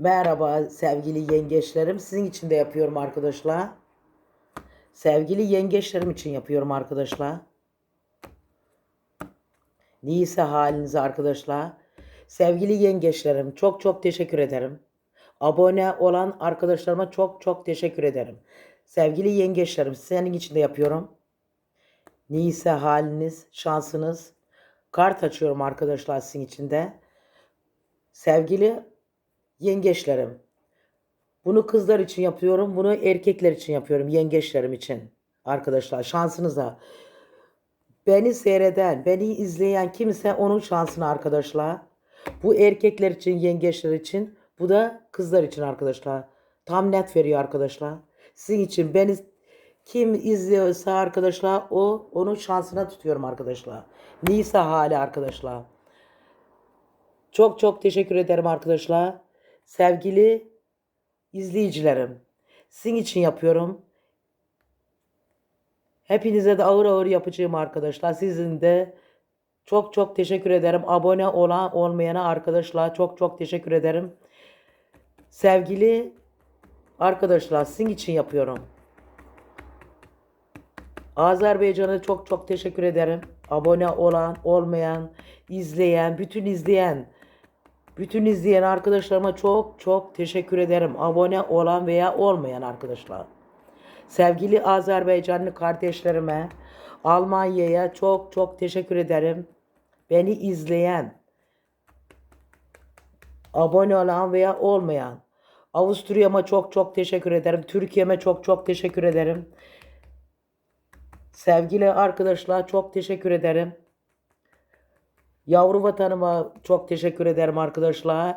Merhaba sevgili yengeçlerim. Sizin için de yapıyorum arkadaşlar. Sevgili yengeçlerim için yapıyorum arkadaşlar. Neyse halinize arkadaşlar. Sevgili yengeçlerim çok çok teşekkür ederim. Abone olan arkadaşlarıma çok çok teşekkür ederim. Sevgili yengeçlerim senin için de yapıyorum. Neyse haliniz, şansınız. Kart açıyorum arkadaşlar sizin için de. Sevgili yengeçlerim. Bunu kızlar için yapıyorum. Bunu erkekler için yapıyorum. Yengeçlerim için. Arkadaşlar şansınıza. Beni seyreden, beni izleyen kimse onun şansına arkadaşlar. Bu erkekler için, yengeçler için. Bu da kızlar için arkadaşlar. Tam net veriyor arkadaşlar. Sizin için beni kim izliyorsa arkadaşlar o onun şansına tutuyorum arkadaşlar. Nisa hali arkadaşlar. Çok çok teşekkür ederim arkadaşlar. Sevgili izleyicilerim. Sizin için yapıyorum. Hepinize de ağır ağır yapacağım arkadaşlar. Sizin de çok çok teşekkür ederim. Abone olan olmayana arkadaşlar çok çok teşekkür ederim. Sevgili arkadaşlar sizin için yapıyorum. Azerbaycan'a çok çok teşekkür ederim. Abone olan, olmayan, izleyen, bütün izleyen, bütün izleyen arkadaşlarıma çok çok teşekkür ederim. Abone olan veya olmayan arkadaşlar. Sevgili Azerbaycanlı kardeşlerime, Almanya'ya çok çok teşekkür ederim. Beni izleyen, abone olan veya olmayan. Avusturya'ma çok çok teşekkür ederim. Türkiye'me çok çok teşekkür ederim. Sevgili arkadaşlar çok teşekkür ederim. Yavru vatanıma çok teşekkür ederim arkadaşlar.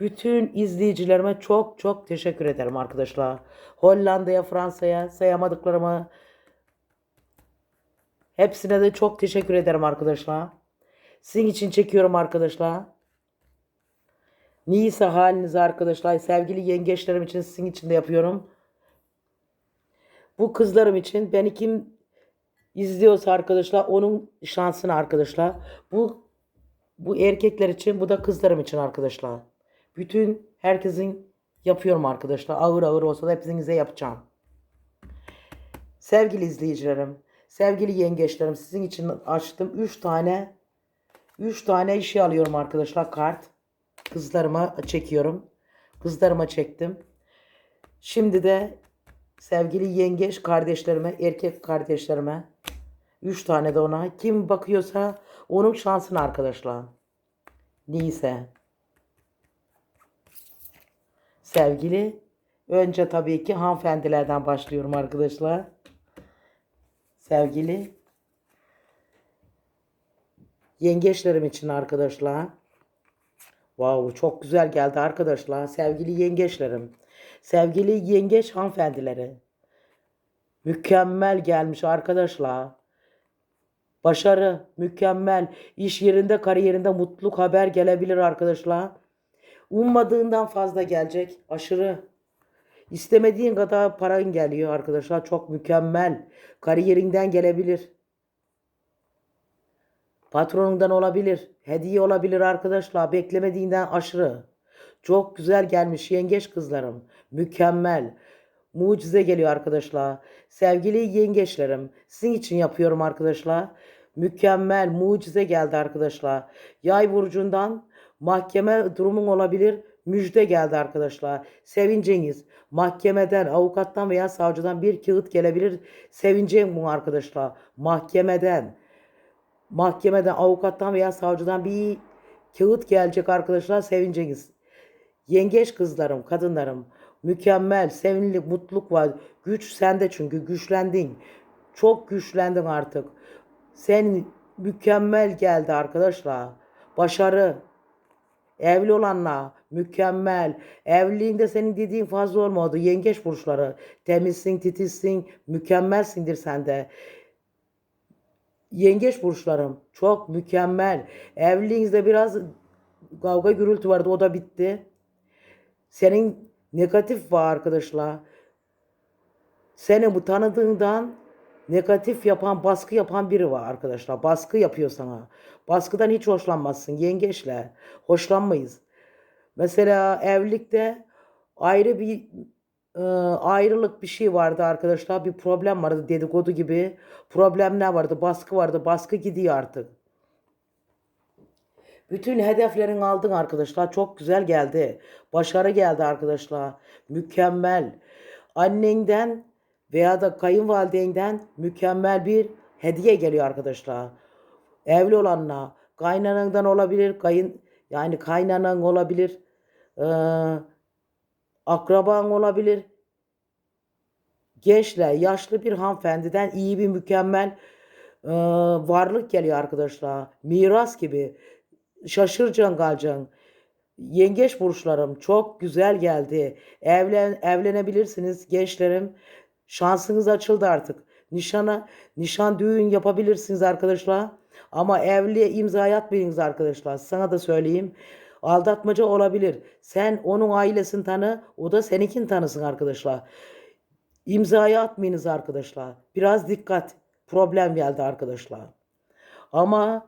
Bütün izleyicilerime çok çok teşekkür ederim arkadaşlar. Hollanda'ya, Fransa'ya sayamadıklarıma hepsine de çok teşekkür ederim arkadaşlar. Sizin için çekiyorum arkadaşlar. Neyse halinize arkadaşlar. Sevgili yengeçlerim için sizin için de yapıyorum. Bu kızlarım için beni kim izliyorsa arkadaşlar onun şansını arkadaşlar. Bu bu erkekler için bu da kızlarım için arkadaşlar. Bütün herkesin yapıyorum arkadaşlar. Ağır ağır olsa da hepinize yapacağım. Sevgili izleyicilerim, sevgili yengeçlerim sizin için açtım 3 tane 3 tane işe alıyorum arkadaşlar kart. Kızlarıma çekiyorum. Kızlarıma çektim. Şimdi de sevgili yengeç kardeşlerime, erkek kardeşlerime 3 tane de ona kim bakıyorsa onun şansını arkadaşlar. Neyse. Sevgili önce tabii ki hanımefendilerden başlıyorum arkadaşlar. Sevgili yengeçlerim için arkadaşlar. Wow, çok güzel geldi arkadaşlar. Sevgili yengeçlerim. Sevgili yengeç hanımefendileri. Mükemmel gelmiş arkadaşlar. Başarı, mükemmel. İş yerinde, kariyerinde mutluluk haber gelebilir arkadaşlar. Ummadığından fazla gelecek. Aşırı. İstemediğin kadar paran geliyor arkadaşlar. Çok mükemmel. Kariyerinden gelebilir. Patronundan olabilir. Hediye olabilir arkadaşlar. Beklemediğinden aşırı. Çok güzel gelmiş yengeç kızlarım. Mükemmel. Mucize geliyor arkadaşlar. Sevgili yengeçlerim. Sizin için yapıyorum arkadaşlar. Mükemmel mucize geldi arkadaşlar. Yay burcundan mahkeme durumun olabilir. Müjde geldi arkadaşlar. Sevinceniz. Mahkemeden, avukattan veya savcıdan bir kağıt gelebilir. Sevineceğim bu arkadaşlar. Mahkemeden mahkemeden, avukattan veya savcıdan bir kağıt gelecek arkadaşlar sevineceğiz. Yengeç kızlarım, kadınlarım mükemmel, sevinlik, mutluluk var. Güç sende çünkü güçlendin. Çok güçlendin artık. Sen mükemmel geldi arkadaşlar. Başarı. Evli olanla mükemmel. Evliliğinde senin dediğin fazla olmadı. Yengeç burçları. Temizsin, titizsin, mükemmelsindir sen de. Yengeç burçlarım çok mükemmel. Evliliğinizde biraz kavga gürültü vardı o da bitti. Senin negatif var arkadaşlar. Seni bu tanıdığından negatif yapan, baskı yapan biri var arkadaşlar. Baskı yapıyor sana. Baskıdan hiç hoşlanmazsın yengeçle. Hoşlanmayız. Mesela evlilikte ayrı bir e, ayrılık bir şey vardı arkadaşlar. Bir problem vardı dedikodu gibi. Problem ne vardı? Baskı vardı. Baskı gidiyor artık. Bütün hedeflerin aldın arkadaşlar. Çok güzel geldi. Başarı geldi arkadaşlar. Mükemmel. Annenden veya da kayınvalidenden mükemmel bir hediye geliyor arkadaşlar. Evli olanla kaynanandan olabilir, kayın yani kaynanan olabilir, eee, akraban olabilir. Gençler, yaşlı bir hanımefendiden iyi bir mükemmel eee, varlık geliyor arkadaşlar. Miras gibi. Şaşıracaksın kalacaksın. Yengeç burçlarım çok güzel geldi. Evlen, evlenebilirsiniz gençlerim. Şansınız açıldı artık. Nişana, nişan düğün yapabilirsiniz arkadaşlar. Ama evliye imza atmayınız arkadaşlar. Sana da söyleyeyim. Aldatmaca olabilir. Sen onun ailesini tanı, o da seninkini tanısın arkadaşlar. İmzayı atmayınız arkadaşlar. Biraz dikkat. Problem geldi arkadaşlar. Ama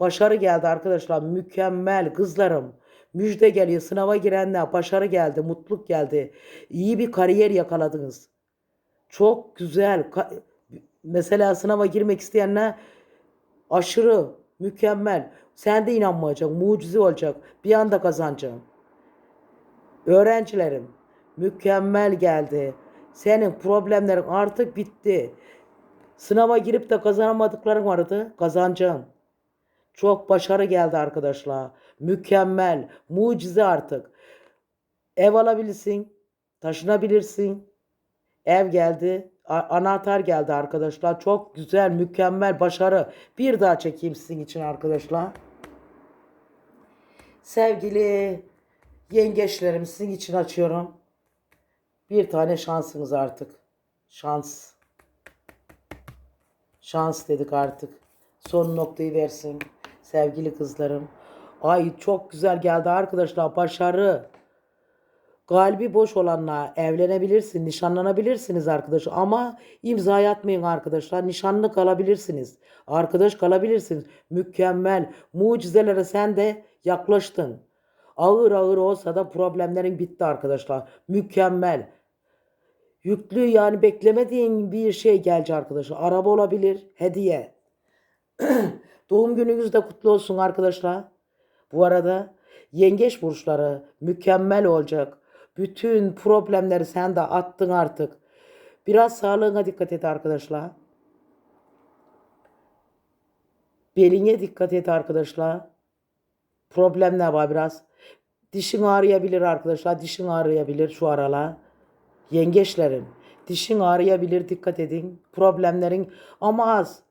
başarı geldi arkadaşlar. Mükemmel kızlarım. Müjde geliyor. Sınava girenler başarı geldi. Mutluluk geldi. İyi bir kariyer yakaladınız. Çok güzel. Mesela sınava girmek isteyenler aşırı mükemmel. Sen de inanmayacaksın. Mucize olacak. Bir anda kazanacaksın. Öğrencilerim mükemmel geldi. Senin problemlerin artık bitti. Sınava girip de kazanamadıkların vardı. Kazanacaksın. Çok başarı geldi arkadaşlar. Mükemmel. Mucize artık. Ev alabilirsin. Taşınabilirsin. Ev geldi. Anahtar geldi arkadaşlar. Çok güzel, mükemmel, başarı. Bir daha çekeyim sizin için arkadaşlar. Sevgili yengeçlerim sizin için açıyorum. Bir tane şansınız artık. Şans. Şans dedik artık. Son noktayı versin sevgili kızlarım. Ay çok güzel geldi arkadaşlar. Başarı. Kalbi boş olanla evlenebilirsin, nişanlanabilirsiniz arkadaşlar. Ama imza atmayın arkadaşlar. Nişanlı kalabilirsiniz. Arkadaş kalabilirsiniz. Mükemmel. Mucizelere sen de yaklaştın. Ağır ağır olsa da problemlerin bitti arkadaşlar. Mükemmel. Yüklü yani beklemediğin bir şey gelecek arkadaşlar. Araba olabilir, hediye. Doğum gününüz de kutlu olsun arkadaşlar. Bu arada yengeç burçları mükemmel olacak. Bütün problemleri sen de attın artık. Biraz sağlığına dikkat et arkadaşlar. Beline dikkat et arkadaşlar. Problemler var biraz. Dişin ağrıyabilir arkadaşlar. Dişin ağrıyabilir şu aralar. Yengeçlerim. Dişin ağrıyabilir dikkat edin. Problemlerin ama az.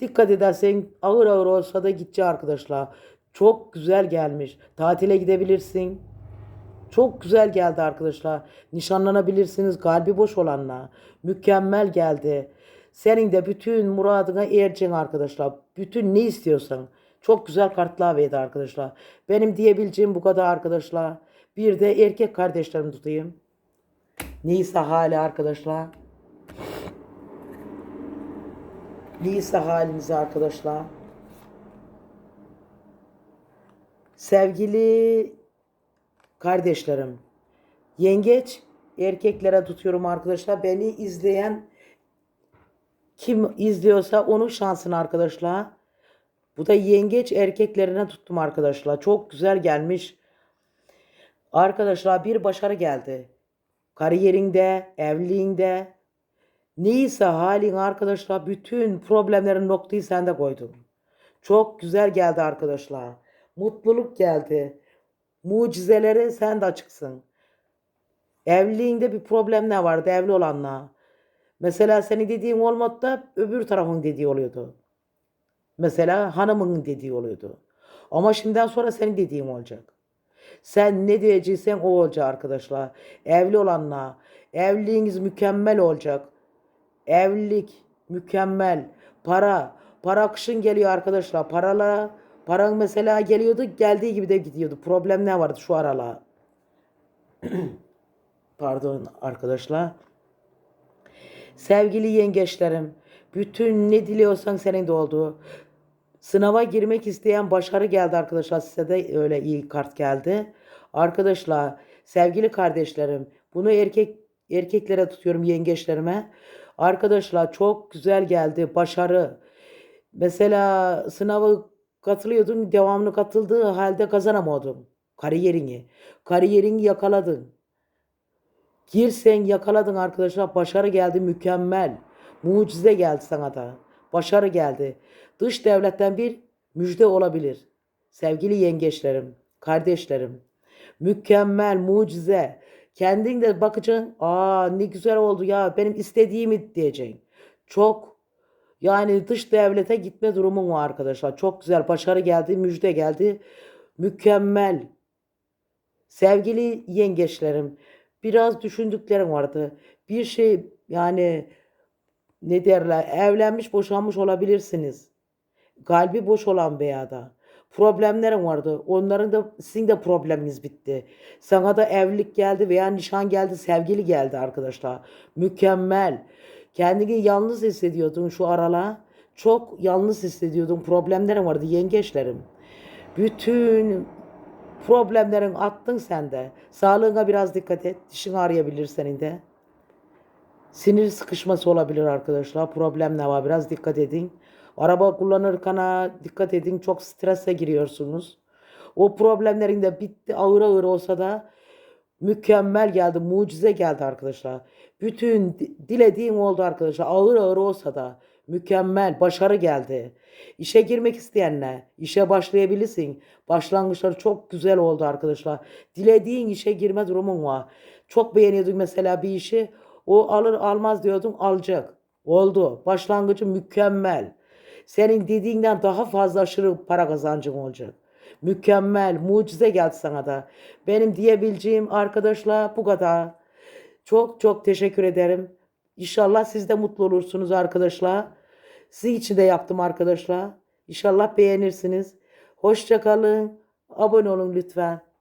Dikkat edersen ağır ağır olsa da gidecek arkadaşlar. Çok güzel gelmiş. Tatile gidebilirsin. Çok güzel geldi arkadaşlar. Nişanlanabilirsiniz kalbi boş olanla. Mükemmel geldi. Senin de bütün muradına ereceksin arkadaşlar. Bütün ne istiyorsan. Çok güzel kartlar verdi arkadaşlar. Benim diyebileceğim bu kadar arkadaşlar. Bir de erkek kardeşlerimi tutayım. Neyse hali arkadaşlar. Neyse halinizi arkadaşlar. Sevgili kardeşlerim. Yengeç erkeklere tutuyorum arkadaşlar. Beni izleyen kim izliyorsa onun şansını arkadaşlar. Bu da yengeç erkeklerine tuttum arkadaşlar. Çok güzel gelmiş. Arkadaşlar bir başarı geldi. Kariyerinde, evliliğinde, neyse halin arkadaşlar bütün problemlerin noktayı sende koydun. Çok güzel geldi arkadaşlar. Mutluluk geldi. Mucizelere sen de açıksın. Evliliğinde bir problem ne vardı evli olanla? Mesela senin dediğin olmadı da öbür tarafın dediği oluyordu. Mesela hanımın dediği oluyordu. Ama şimdiden sonra senin dediğin olacak. Sen ne diyeceksen o olacak arkadaşlar. Evli olanla evliliğiniz mükemmel olacak. Evlilik mükemmel. Para. Para akışın geliyor arkadaşlar. Paralara paran mesela geliyordu geldiği gibi de gidiyordu. Problem ne vardı şu aralar? Pardon arkadaşlar. Sevgili yengeçlerim, bütün ne diliyorsan senin de oldu. Sınava girmek isteyen başarı geldi arkadaşlar. Size de öyle iyi kart geldi. Arkadaşlar, sevgili kardeşlerim, bunu erkek erkeklere tutuyorum yengeçlerime. Arkadaşlar çok güzel geldi. Başarı. Mesela sınavı katılıyordun, devamlı katıldığı halde kazanamadın kariyerini. Kariyerini yakaladın. Girsen yakaladın arkadaşlar. Başarı geldi mükemmel. Mucize geldi sana da. Başarı geldi. Dış devletten bir müjde olabilir. Sevgili yengeçlerim, kardeşlerim. Mükemmel, mucize. Kendin de bakacaksın. Aa ne güzel oldu ya. Benim istediğimi diyeceksin. Çok yani dış devlete gitme durumum var arkadaşlar. Çok güzel. Başarı geldi, müjde geldi. Mükemmel. Sevgili yengeçlerim, biraz düşündüklerim vardı. Bir şey yani ne derler evlenmiş boşanmış olabilirsiniz. Kalbi boş olan veya da problemlerim vardı. Onların da sizin de probleminiz bitti. Sana da evlilik geldi veya nişan geldi, sevgili geldi arkadaşlar. Mükemmel. Kendini yalnız hissediyordun şu arala. Çok yalnız hissediyordun. Problemlerin vardı yengeçlerim. Bütün problemlerin attın sen de. Sağlığına biraz dikkat et. Dişin ağrıyabilir senin de. Sinir sıkışması olabilir arkadaşlar. Problem ne var? Biraz dikkat edin. Araba kullanırken dikkat edin. Çok strese giriyorsunuz. O problemlerin de bitti. Ağır ağır olsa da mükemmel geldi. Mucize geldi arkadaşlar. Bütün di- dilediğim oldu arkadaşlar. Ağır ağır olsa da mükemmel. Başarı geldi. İşe girmek isteyenler işe başlayabilirsin. Başlangıçları çok güzel oldu arkadaşlar. Dilediğin işe girme durumun var. Çok beğeniyordun mesela bir işi. O alır almaz diyordun alacak. Oldu. Başlangıcı mükemmel. Senin dediğinden daha fazla aşırı para kazancın olacak. Mükemmel, mucize geldi sana da. Benim diyebileceğim arkadaşlar bu kadar. Çok çok teşekkür ederim. İnşallah siz de mutlu olursunuz arkadaşlar. Sizin için de yaptım arkadaşlar. İnşallah beğenirsiniz. Hoşça kalın. Abone olun lütfen.